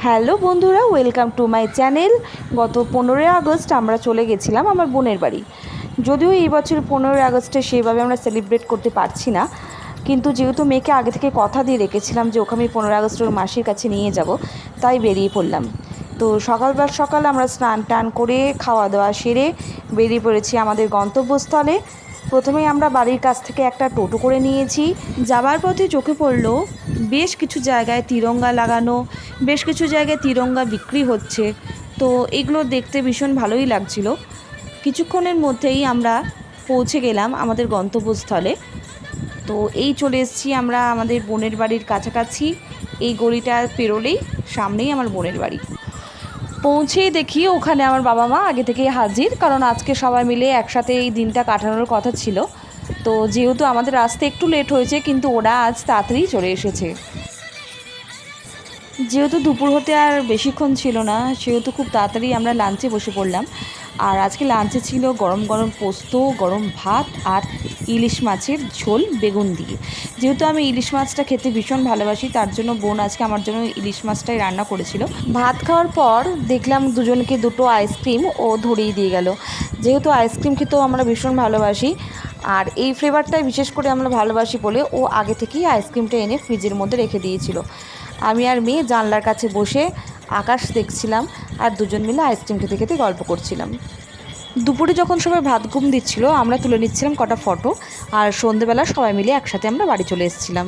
Hello বন্ধুরা, welcome to my channel. গত পনেরোই আগস্ট আমরা চলে গেছিলাম আমার বোনের বাড়ি। যদিও এই বছর পনেরোই আগস্টে সেভাবে আমরা সেলিব্রেট করতে পারছি না, কিন্তু যেহেতু মেয়েকে আগে থেকে কথা দিয়ে রেখেছিলাম যে ওকে আমি পনেরোই আগস্ট ওর মাসির কাছে নিয়ে যাব, তাই বেরিয়ে পড়লাম। তো সকালবার সকাল আমরা স্নান টান করে খাওয়া দাওয়া সেরে বেরিয়ে পড়েছি আমাদের গন্তব্যস্থলে। প্রথমেই আমরা বাড়ির কাছ থেকে একটা টোটো করে নিয়েছি। যাবার পথে চোখে পড়ল বেশ কিছু জায়গায় তিরঙ্গা লাগানো, বেশ কিছু জায়গায় তিরঙ্গা বিক্রি হচ্ছে। তো এগুলো দেখতে ভীষণ ভালোই লাগছিল। কিছুক্ষণের মধ্যেই আমরা পৌঁছে গেলাম আমাদের গন্তব্যস্থলে। তো এই চলে এসেছি আমরা আমাদের বোনের বাড়ির কাছাকাছি। এই গলিটা পেরোলেই সামনেই আমার বোনের বাড়ি। পৌঁছেই দেখি ওখানে আমার বাবা মা আগে থেকেই হাজির, কারণ আজকে সবাই মিলে একসাথে এই দিনটা কাটানোর কথা ছিল। তো যেহেতু আমাদের আসতে একটু লেট হয়েছে, কিন্তু ওরা আজ তাড়াতাড়ি চলে এসেছে। যেহেতু দুপুর হতে আর বেশিক্ষণ ছিল না, সেহেতু খুব তাড়াতাড়ি আমরা লাঞ্চে বসে পড়লাম। আর আজকে লাঞ্চে ছিল গরম গরম পোস্ত, গরম ভাত আর ইলিশ মাছের ঝোল, বেগুন দিয়ে। যেহেতু আমি ইলিশ মাছটা খেতে ভীষণ ভালোবাসি, তার জন্য বোন আজকে আমার জন্য ইলিশ মাছটাই রান্না করেছিল। ভাত খাওয়ার পর দেখলাম দুজনকে দুটো আইসক্রিম ও ধরিয়ে দিয়ে গেল। যেহেতু আইসক্রিম খেতেও আমরা ভীষণ ভালোবাসি, আর এই ফ্লেভারটাই বিশেষ করে আমরা ভালোবাসি বলে ও আগে থেকেই আইসক্রিমটা এনে ফ্রিজের মধ্যে রেখে দিয়েছিল। আমি আর মেয়ে জানলার কাছে বসে আকাশ দেখছিলাম আর দুজন মিলে আইসক্রিম খেতে খেতে গল্প করছিলাম। দুপুরে যখন সবাই ভাত ঘুম দিচ্ছিল, আমরা তুলে নিচ্ছিলাম কটা ফটো আর সন্ধেবেলা সবাই মিলে একসাথে আমরা বাড়ি চলে এসেছিলাম।